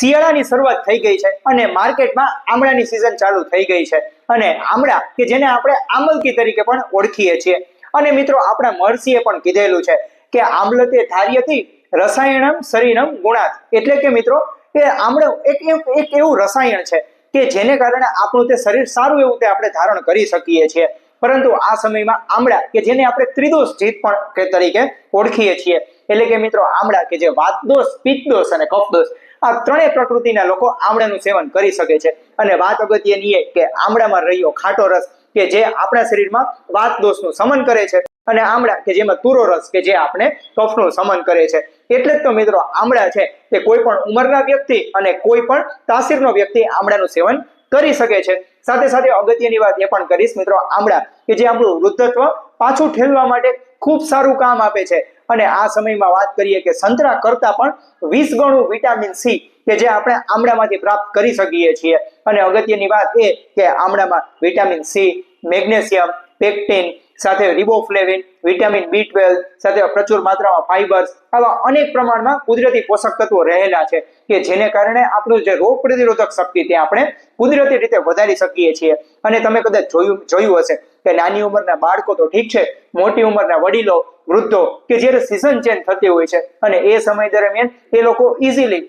શિયાળાની શરૂઆત થઈ ગઈ છે અને માર્કેટમાં આમળાની સિઝન ચાલુ થઈ ગઈ છે. અને આમળા કે જેને આપણે આમલકી તરીકે પણ ઓળખીએ છીએ. અને મિત્રો, આપણા મહર્ષિએ પણ કીધેલું છે કે આમલતે ધાર્યથી રસાયણમ શરીરમ ગુણાત. એટલે કે મિત્રો કે આમળો એક એક- એવું રસાયણ છે કે જેને કારણે આપણું તે શરીર સારું એવું તે આપણે ધારણ કરી શકીએ છીએ. પરંતુ આ સમયમાં આમળા કે જેને આપણે ત્રિદોષ જીત પણ તરીકે ઓળખીએ છીએ. એટલે કે મિત્રો, આમળા કે જે વાત દોષ અને કફ દોષ આ ત્રણેય પ્રકૃતિના લોકો આમળાનું સેવન કરી શકે છે. અને વાત અગત્યની એ કે આમળામાં રહ્યો ખાટો રસ કે જે આપણા શરીરમાં વાત દોષનું સમન કરે છે અને આમળા કે જેમાં તુરો રસ કે જે આપણે કફનું સમન કરે છે. એટલે જ તો મિત્રો આમળા છે તે કોઈ પણ ઉંમરના વ્યક્તિ અને કોઈ પણ તાસીરનો વ્યક્તિ આમળાનું સેવન કરી શકે છે. સાથે સાથે અગત્યની વાત એ પણ કરીશ મિત્રો આમળા કે જે આપણું વૃદ્ધત્વ પાછું ઠેલવા માટે ખૂબ સારું કામ આપે છે. અને આ સમયમાં વાત કરીએ કે સંતરા કરતા પણ વીસ ગણું વિટામિન સી કે જે આપણે આમળામાંથી પ્રાપ્ત કરી શકીએ છીએ. અને અગત્યની વાત એ કે આમળામાં વિટામિન સી મેગ્નેશિયમ પેક્ટિન સાથે રિબોફ્લેવિન વિટામિન બી ટ્વેલ્વ સાથે પ્રચુર માત્રામાં ફાઇબર્સ આવા અનેક પ્રમાણમાં કુદરતી પોષક તત્વો રહેલા છે કે જેને કારણે આપણું જે રોગ પ્રતિરોધક શક્તિ તે આપણે કુદરતી રીતે વધારી શકીએ છીએ. અને તમે કદાચ જોયું જોયું હશે. કે નાની ઉંમરના બાળકો તો ઠીક છે, મોટી ઉંમરના વડીલો, વૃદ્ધો કે જ્યારે સિઝન ચેન્જ થતી હોય છે અને એ સમય દરમિયાન એ લોકો ઇઝીલી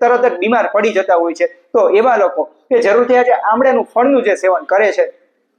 તરત જ બીમાર પડી જતા હોય છે. તો એવા લોકો કે જરૂરથી આજે આમળાનું ફળનું જે સેવન કરે છે,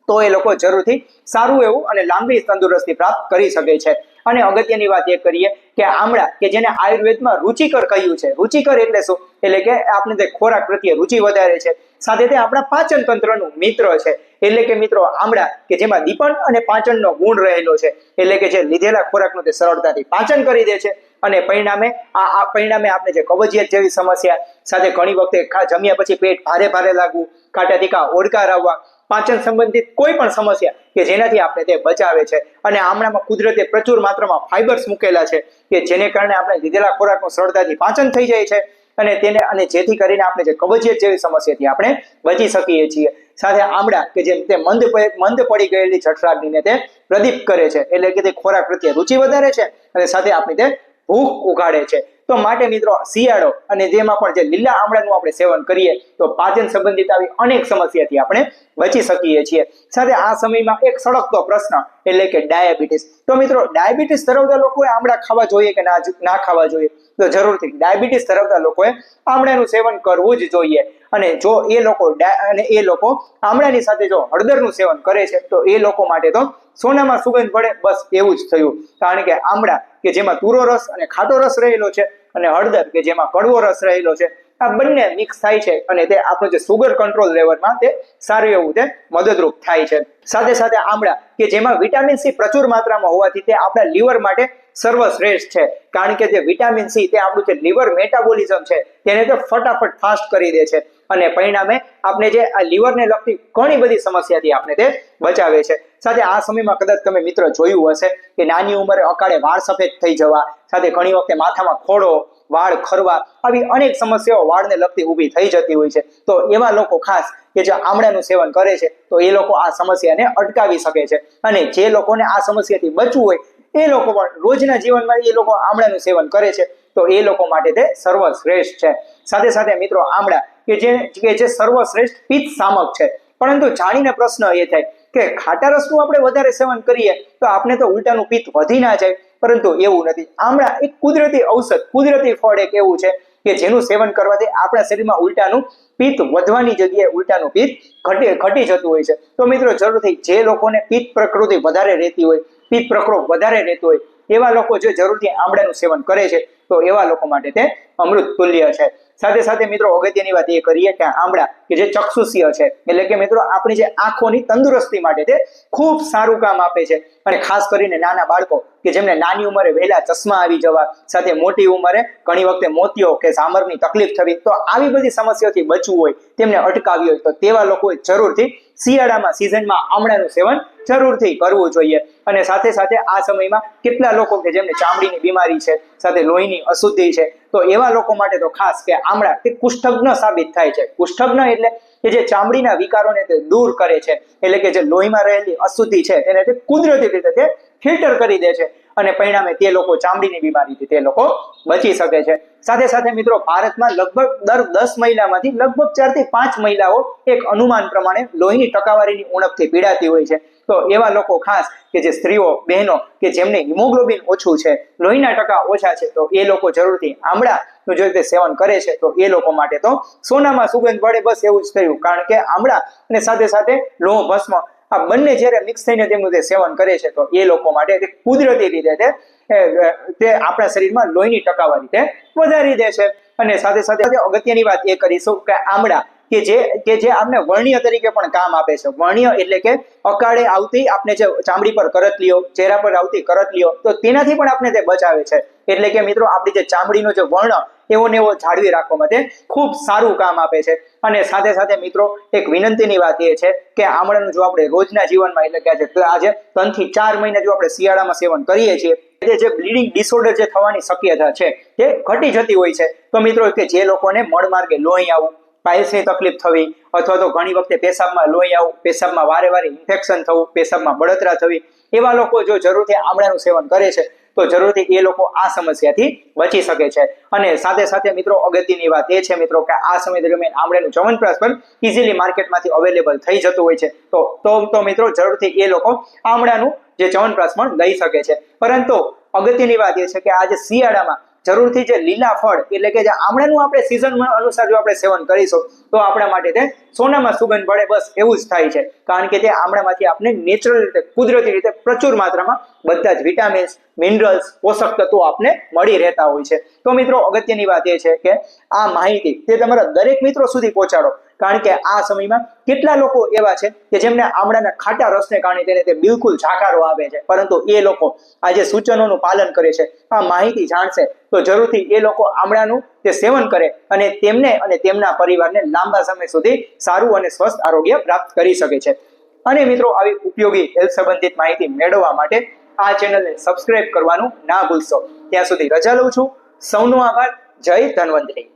તો એ લોકો જરૂરથી સારું એવું અને લાંબી તંદુરસ્તી પ્રાપ્ત કરી શકે છે. અને અગત્યની વાત એ કરીએ કે આમળા કે જેને આયુર્વેદમાં રુચિકર કહ્યું છે. રુચિકર એટલે શું? એટલે કે આપણે તે ખોરાક પ્રત્યે રુચિ વધારે છે. સાથે તે આપણા પાચન તંત્રનું મિત્ર છે. એટલે કે મિત્રો આમળા કે જેમાં દીપન અને પાચનનો ગુણ રહેલો છે. એટલે કે જે લીધેલા ખોરાકનું તે સરળતાથી પાચન કરી દે છે. અને પરિણામે આ પરિણામે આપણે જે કબજિયાત જેવી સમસ્યા સાથે ઘણી વખતે જમ્યા પછી પેટ ભારે ભારે લાગવું કાંટા ટીકા ઓડકાર આવવા, પાચન સંબંધિત કોઈ પણ સમસ્યા કે જેનાથી આપણે તે બચાવે છે. અને આમળામાં કુદરતે પ્રચુર માત્રામાં ફાઇબર્સ મૂકેલા છે કે જેને કારણે આપણે લીધેલા ખોરાકનું સરળતાથી પાચન થઈ જાય છે. અને તેને, અને જેથી કરીને આપણે જે કબજિયાત જેવી સમસ્યાથી આપણે બચી શકીએ છીએ. સાથે આમળા કે જે તે મંદ મંદ પડી ગયેલી જઠરાગ્નિને તે પ્રદીપ કરે છે, એટલે કે તે ખોરાક પ્રત્યે રુચિ વધારે છે, અને સાથે આપણી તે ભૂખ ઉગાડે છે. તો માટે મિત્રો, શિયાળો અને જેમાં પણ જે લીલા આમળાનું આપણે સેવન કરીએ, તો પાચન સંબંધિત આવી અનેક સમસ્યાથી આપણે બચી શકીએ છીએ. સાથે આ સમયમાં એક સળગતો પ્રશ્ન એટલે કે ડાયાબિટીસ. તો મિત્રો, ડાયાબિટીસ ધરાવતા લોકોએ આમળા ખાવા જોઈએ કે ના ના ખાવા જોઈએ? તો જરૂરથી. ડાયાબિટીસ ધરાવતા લોકોએ આમળાનું સેવન કરવું જ જોઈએ. અને જો એ લોકો અને એ લોકો આમળાની સાથે જો હળદરનું સેવન કરે છે, તો એ લોકો માટે તો સોનામાં સુગંધ પડે, બસ એવું જ થયું. કારણ કે આમળા કે જેમાં તુરો રસ અને ખાટો રસ રહેલો છે અને હળદર કે જેમાં કડવો રસ રહેલો છે આ બંને મિક્સ થાય છે અને તે આપણું જે સુગર કંટ્રોલ લેવલમાં તે સારું એવું તે મદદરૂપ થાય છે. સાથે સાથે આમળા કે જેમાં વિટામિન સી પ્રચુર માત્રામાં હોવાથી તે આપણા લીવર માટે સર્વશ્રેષ્ઠ છે. કારણ કે જે વિટામિન સી તે આપણું જે લીવર મેટાબોલિઝમ છે તેને તે ફટાફટ ફાસ્ટ કરી દે છે અને પરિણામે આપણે જે આ લીવરને લગતી ઘણી બધી સમસ્યાથી આપણે તે બચાવે છે. સાથે આ સમયમાં કદાચ તમે મિત્ર જોયું હશે કે નાની ઉંમરે અકાળે વાળ સફેદ થઈ જવા, સાથે ઘણી વખતે માથામાં ખોડો વાળ ખરવા આવી અનેક સમસ્યાઓ વાળને લગતી ઊભી થઈ જતી હોય છે. તો એવા લોકો ખાસ કે જે આમળાનું સેવન કરે છે, તો એ લોકો આ સમસ્યાને અટકાવી શકે છે. અને જે લોકોને આ સમસ્યાથી બચવું હોય, એ લોકો પણ રોજના જીવનમાં એ લોકો આમળાનું સેવન કરે છે, તો એ લોકો માટે તે સર્વશ્રેષ્ઠ છે. સાથે સાથે મિત્રો, આમળા કે જે કે જે સર્વશ્રેષ્ઠ પિત્ત સામક છે. પરંતુ જાણીને પ્રશ્ન એ થાય કે ખાટા રસનું આપણે વધારે સેવન કરીએ, તો આપણે તો ઉલટાનું પિત્ત વધી ના જાય. પરંતુ એવું નથી. આમળા એક કુદરતી ઔષધ, કુદરતી ફળ એક એવું છે કે જેનું સેવન કરવાથી આપણા શરીરમાં ઉલટાનું પિત્ત વધવાની જગ્યાએ ઉલટાનું પિત્ત ઘટી ઘટી જતું હોય છે. તો મિત્રો, જરૂરથી જે લોકોને પિત્ત પ્રકૃતિ વધારે રહેતી હોય, પિત્ત પ્રકોપ વધારે રહેતો હોય, એવા લોકો જો જરૂરથી આમળાનું સેવન કરે છે, તો એવા લોકો માટે તે અમૃત તુલ્ય છે. સાથે સાથે મિત્રો, અગત્યની વાત એ કરીએ કે આમળા, કે જે ચક્ષુષ્ય છે, એટલે કે મિત્રો, આપણી જે આંખોની તંદુરસ્તી માટે તે ખૂબ સારું કામ આપે છે. અને ખાસ કરીને નાના બાળકો કે જેમને નાની ઉંમરે વહેલા ચશ્મા આવી જવા સાથે મોટી ઉંમરે ઘણી વખતે મોતિયો કે સામરની તકલીફ થવી, તો આવી બધી સમસ્યાઓથી બચવું હોય, તેમને અટકાવી હોય, તો તેવા લોકોએ જરૂરથી શિયાળામાં સિઝનમાં આમળાનું સેવન જરૂરથી કરવું જોઈએ. અને સાથે સાથે આ સમયમાં કેટલા લોકો કે જેમને ચામડીની બીમારી છે, સાથે લોહીની અશુદ્ધિ છે, તો એવા લોકો માટે તો ખાસ કે આમળા તે કુષ્ઠગ્ન સાબિત થાય છે. કુષ્ઠગ્ન એટલે કે જે ચામડીના વિકારોને તે દૂર કરે છે, એટલે કે જે લોહીમાં રહેલી અશુદ્ધિ છે, તેને તે કુદરતી રીતે તે ફિલ્ટર કરી દે છે અને પરિણામે તે લોકો ચામડીની બીમારીથી તે લોકો બચી શકે છે. સાથે સાથે મિત્રો, ભારતમાં લગભગ દર દસ મહિલામાંથી લગભગ ચારથી પાંચ મહિલાઓ એક અનુમાન પ્રમાણે લોહીની ટકાવારીની ઉણપથી પીડાતી હોય છે. તો એવા લોકો ખાસ કે જે સ્ત્રીઓ, બહેનો કે જેમને હિમોગ્લોબિન ઓછું છે, લોહીના ટકા ઓછા છે, તો એ લોકો જરૂરથી આમળાનું જો રીતે સેવન કરે છે, તો એ લોકો માટે તો સોનામાં સુગંધ પડે બસ એવું જ થયું. કારણ કે આમળા અને સાથે સાથે લોહ ભસ્મ આ બંને જ્યારે મિક્સ થઈને તેમનું તે સેવન કરે છે, તો એ લોકો માટે તે કુદરતી રીતે તે તે આપણા શરીરમાં લોહીની ટકાવારી તે વધારી દે છે. અને સાથે સાથે અગત્યની વાત એ કરીશું કે આમળા, કે જે કે જે આપણે વર્ણ્ય તરીકે પણ કામ આપે છે. વર્ણ્ય એટલે કે અકાળે આવતી આપણે જે ચામડી પર કરતલીઓ ચહેરા પર આવતી કરતલીઓ તો તેનાથી પણ આપણે તે બચાવે છે. એટલે કે મિત્રો, આપણી જે ચામડીનો જે વર્ણ એવો ને એવો જાળવી રાખવા માટે ખૂબ સારું કામ આપે છે. અને સાથે સાથે મિત્રો, એક વિનંતીની વાત એ છે કે આમળાનું જો આપણે રોજના જીવનમાં, એટલે કે આજે આજે ત્રણથી ચાર મહિના જો આપણે શિયાળામાં સેવન કરીએ છીએ જે બ્લીડિંગ ડિસઓર્ડર જે થવાની શક્યતા છે તે ઘટી જતી હોય છે. તો મિત્રો, કે જે લોકોને મળમાર્ગે લોહી આવું, પાયલ્સની તકલીફ થવી, અથવા તો ઘણી વખતે પેશાબમાં લોહી આવું, પેશાબમાં વારે વારે ઇન્ફેક્શન થવું, પેશાબમાં બળતરા થવી, એવા લોકો જો જરૂરથી આમળાનું સેવન કરે છે તો જરૂરથી એ લોકો આ સમસ્યાથી બચી શકે છે. અને સાથે સાથે મિત્રો, અગત્યની વાત એ છે મિત્રો કે આ સમય દરમિયાન આમળાનું ચવનપ્રાસ પણ ઇઝીલી માર્કેટમાંથી અવેલેબલ થઈ જતું હોય છે. તો તો મિત્રો જરૂરથી એ લોકો આમળાનું જે ચવનપ્રાસ પણ લઈ શકે છે. પરંતુ અગત્યની વાત એ છે કે આજે શિયાળામાં જરૂરથી જે લીલા ફળ, એટલે કે જે આમળાનું આપણે સિઝન અનુસાર જો આપણે સેવન કરીશું, તો આપણા માટે તે સોનામાં સુગંધ પડે બસ એવું જ થાય છે. કારણ કે તે આમળામાંથી આપણે નેચરલ રીતે, કુદરતી રીતે પ્રચુર માત્રામાં બધા જ વિટામિન્સ મિનરલ્સ પોષક તત્વો આપને મળી રહેતા હોય છે. તો મિત્રો, અગત્યની વાત એ છે કે આ માહિતી તે તમારા દરેક મિત્રો સુધી પહોંચાડો. કારણ કે આ સમયમાં કેટલા લોકો એવા છે કે જેમને આમળાના ખાટા રસને કારણે તેને તે બિલકુલ ઝાકારો આવે છે. પરંતુ એ લોકો આ જે સૂચનોનું પાલન કરે છે. આ માહિતી જાણશે તો જરૂરથી એ લોકો આમળાનું તે સેવન કરે અને તેમને અને તેમના પરિવારને લાંબા સમય સુધી સારું અને સ્વસ્થ આરોગ્ય પ્રાપ્ત કરી શકે છે. અને મિત્રો, આવી ઉપયોગી હેલ્થ સંબંધિત માહિતી મેળવવા માટે આ ચેનલને સબસ્ક્રાઇબ કરવાનું ના ભૂલશો. ત્યાં સુધી રજા લઉં છું. સૌનો આભાર. જય ધન્વંતરી.